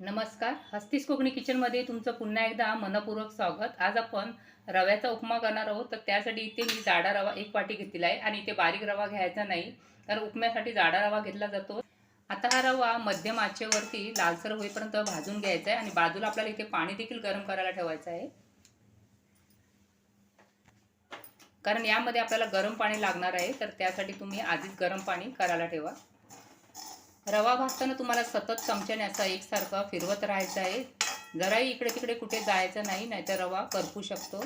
नमस्कार. हस्तीस कोकणी किचनमध्ये तुमचं पुन्हा एकदा मनपूर्वक स्वागत. आज आपण रव्याचा उपमा करणार आहोत. तर त्यासाठी इथे मी जाडा रवा एक वाटी घेतलेला आहे आणि इथे बारीक रवा घ्यायचा नाही. तर उपम्यासाठी जाडा रवा घेतला जातो. आता हा रवा मध्यम आचेवरती लालसर होईपर्यंत भाजून घ्यायचा आहे आणि बाजूला आपल्याला इथे पाणी देखील गरम करायला ठेवायचं आहे. कारण यामध्ये आपल्याला गरम पाणी लागणार आहे. तर त्यासाठी तुम्ही आधीच गरम पाणी करायला ठेवा. रवा भाजताना तुम्हाला सतत चमच्याने असा एकसारखा फिरवत राहायचं आहे. जराही इकडे तिकडे कुठे जायचं नाही नाहीतर रवा करपू शकतो.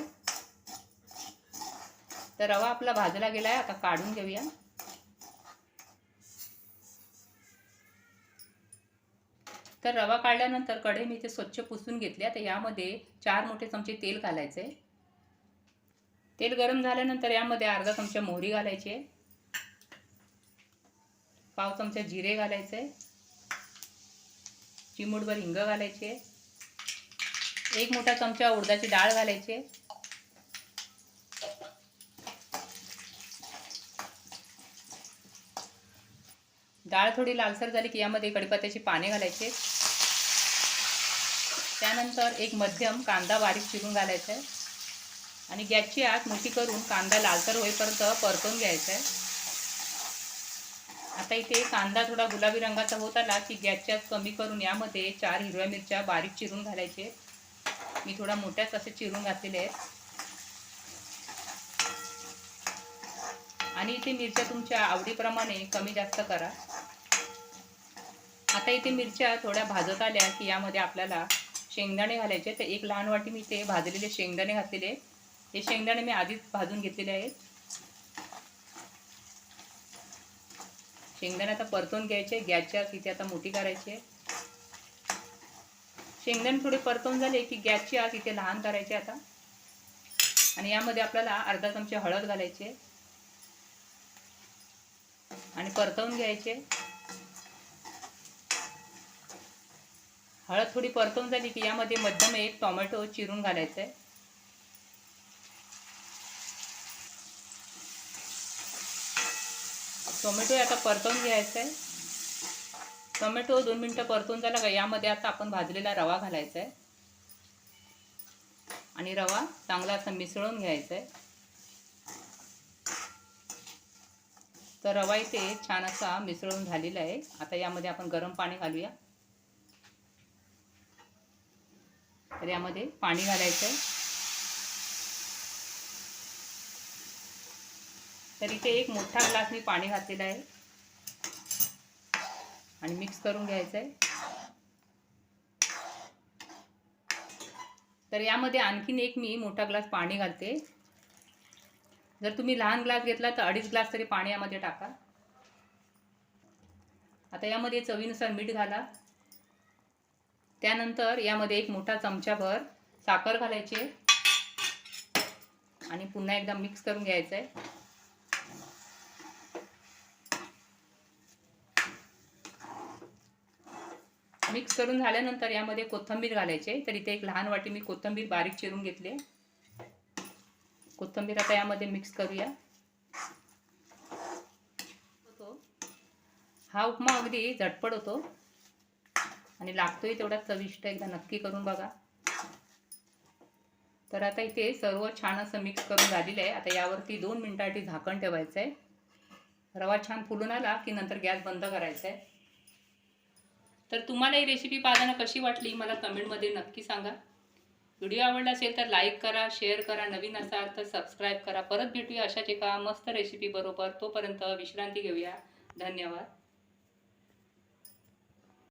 तर रवा आपला भाजला गेला आहे आता काढून घेऊया. तर रवा काढल्यानंतर कढे मी ते स्वच्छ पुसून घेतले. आता यामध्ये चार मोठे चमचे तेल घालायचे. तेल गरम झाल्यानंतर यामध्ये अर्धा चमचा मोहरी घालायची पाव चमचा जिरे घालायचे. चिमूटभर हिंग घालायचे. एक मोठा चमचा उडदाची डाळ घालायची. डाळ थोडी लालसर झाली की यामध्ये कढीपत्त्याची पाने घालायचे. त्यानंतर एक मध्यम कांदा बारीक चिरून घालायचा आहे. आणि गॅसची आग मोठी करून कांदा लालसर होईपर्यंत परतून घ्यायचा आहे. आता इथे कांदा थोडा गुलाबी रंगाचा होत आला की गॅसच्या कमी करून यामध्ये चार हिरव्या मिरच्या बारीक चिरून घालायचे. मी थोडा मोठ्याच असे चिरून घातलेले आहेत. आणि इथे मिरच्या तुमच्या आवडीप्रमाणे कमी जास्त करा. आता इथे मिरच्या थोड्या भाजत आल्या की यामध्ये आपल्याला शेंगदाणे घालायचे. तर एक लहान वाटी मी ते भाजलेले शेंगदाणे घातलेले हे शेंगदाणे मी आधीच भाजून घेतलेले आहेत. शेंगदाणे आता परतून घ्यायचे गॅसच्या तिथे आता मोठी करायची आहे. शेंगदाणे थोडे परतून झाले की गॅसची आग इथे लहान करायचे आता. आणि यामध्ये आपल्याला अर्धा चमचे हळद घालायचे आणि परतवून घ्यायचे. हळद थोडी परतवून झाली की यामध्ये मध्यम एक टोमॅटो चिरून घालायचं. आहे टोमॅटो आता परतवून घ्यायचा आहे टोमॅटो दोन मिनटं परतून झाला का? यामध्ये आता आपण भाजलेला रवा घालायचा आहे आणि रवा चांगला असा मिसळून घ्यायचा आहे तर रवा इथे छान असा मिसळून झालेला आहे. आता यामध्ये आपण गरम पाणी घालूया. तर यामध्ये पाणी घालायचं आहे तर इथे एक मोठा ग्लास मी पाणी घातलेला आहे. आणि मिक्स करून घ्यायचं आहे. तर यामध्ये आणखीन एक मी मोठा ग्लास पाणी घालते. जर तुम्ही लहान ग्लास घेतला तर अडीच ग्लास तरी पाणी यामध्ये टाका. आता यामध्ये चवीनुसार मीठ घाला. त्यानंतर यामध्ये एक मोठा चमचाभर साखर घालायची आणि पुन्हा एकदा मिक्स करून घ्यायचं आहे. मिक्स करून झाल्यानंतर यामध्ये कोथिंबीर घालायचे तर इथे एक लहान वाटी मी कोथिंबीर बारीक चिरून घेतली कोथिंबीर आता यामध्ये मिक्स करूया. हा उपमा अगदी झटपट होतो. आणि लागतोही तेवढा चविष्ट एकदा नक्की करून बघा. तर आता इथे सर्व छान असं मिक्स करून झालेलं आहे. आता यावरती दोन मिनटासाठी झाकण ठेवायचं आहे रवा छान फुलून आला की नंतर गॅस बंद करायचा आहे तर तुम्हाला ही रेसिपी पाहताना कशी वाटली मला कमेंटमध्ये नक्की सांगा. व्हिडिओ आवडला असेल तर लाईक करा शेअर करा नवीन असाल तर सबस्क्राईब करा. परत भेटूया अशाच एका मस्त रेसिपी बरोबर. तोपर्यंत विश्रांती घेऊया. धन्यवाद.